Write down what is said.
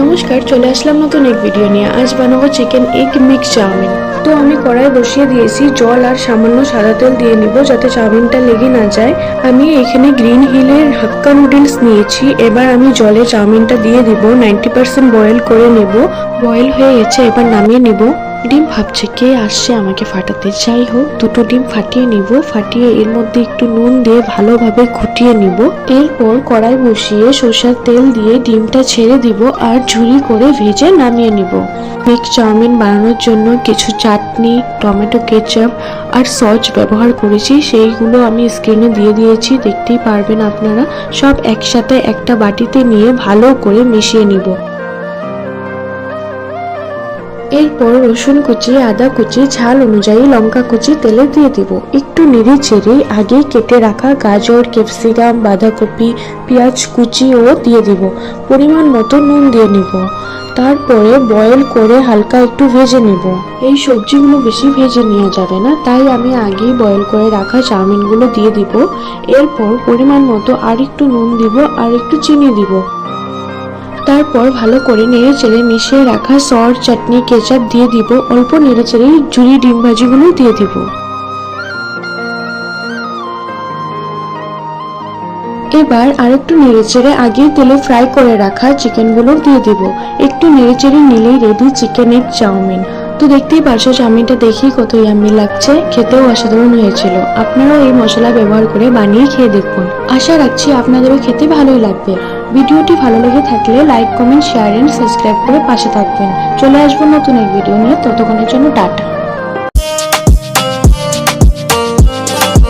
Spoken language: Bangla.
নমস্কার, চলে আসলাম নতুন এক ভিডিও নিয়ে। আজ বানাবো চিকেন এগ মিক্স চাউমিন। তো আমি কড়াই বসিয়ে দিয়েছি জল আর সামান্য সাদা তেল দিয়ে নিব যাতে চাউমিনটা লেগে না যায়। আমি এখানে গ্রিন হিলের হাক্কা নুডলস নিয়েছি। এবার আমি জলে চাউমিনটা দিয়ে দিব। নাইনটি পার্সেন্ট বয়েল করে নেব। বয়েল হয়ে গেছে, এবার নামিয়ে নিব। ডিম ভাবছে কে আসছে আমাকে ফাটাতে। যাই হোক, দুটো ডিম ফাটিয়ে নিব, ফাটিয়ে এর মধ্যে একটু নুন দিয়ে ভালোভাবে ঘুটিয়ে নিব। এরপর কড়াই বসিয়ে সর্ষের তেল দিয়ে ডিমটা ছেড়ে দিব আর ঝুরি করে ভেজে নামিয়ে নিব। মিক্স চাউমিন বানানোর জন্য কিছু চাটনি, টমেটো কেচাপ আর সস ব্যবহার করেছি, সেইগুলো আমি স্ক্রিনে দিয়ে দিয়েছি, দেখতেই পারবেন আপনারা। সব একসাথে একটা বাটিতে নিয়ে ভালো করে মিশিয়ে নিব। এরপর রসুন কুচি, আদা কুচি, ঝাল অনুযায়ী লঙ্কা কুচি, তেলে দিয়ে দিব। একটু নেড়ে চেড়ে আগে কেটে রাখা গাজর, ক্যাপসিকাম, বাঁধাকপি, পেঁয়াজ কুচিও দিয়ে দিব। পরিমাণ মতো নুন দিয়ে নিব। তারপরে বয়েল করে হালকা একটু ভেজে নেব। এই সবজিগুলো বেশি ভেজে নেওয়া যাবে না, তাই আমি আগেই বয়েল করে রাখা চাউমিনগুলো দিয়ে দিব। এরপর পরিমাণ মতো আর একটু নুন দিব আর একটু চিনি দিব। তারপর ভালো করে নেড়ে চেড়ে মিশিয়ে রাখা সর, চাটনি, কেচাপ দিয়ে দিব। অল্প নেড়ে চেড়ে ঝুরি ডিম ভাজিগুলো দিয়ে দিব। এবার আরেকটু নেড়ে চেড়ে আগে তেলে ফ্রাই করে রাখা চিকেনগুলো দিয়ে দিব। একটু নেড়ে চেড়ে নিলেই রেডি চিকেনের চাউমিন। তো দেখতেই পারছ, চাউমিনটা দেখেই কত ইয়াম্মি লাগছে। খেতেও অসাধারণ হয়েছিল। আপনারাও এই মশলা ব্যবহার করে বানিয়ে খেয়ে দেখুন। আশা রাখছি আপনাদেরও খেতে ভালোই লাগবে। ভিডিওটি ভালো লেগে থাকলে like, comment, share and subscribe করে পাশে থাকবেন। চলে আসব নতুন এক ভিডিও নিয়ে। ততক্ষণের জন্য টাটা।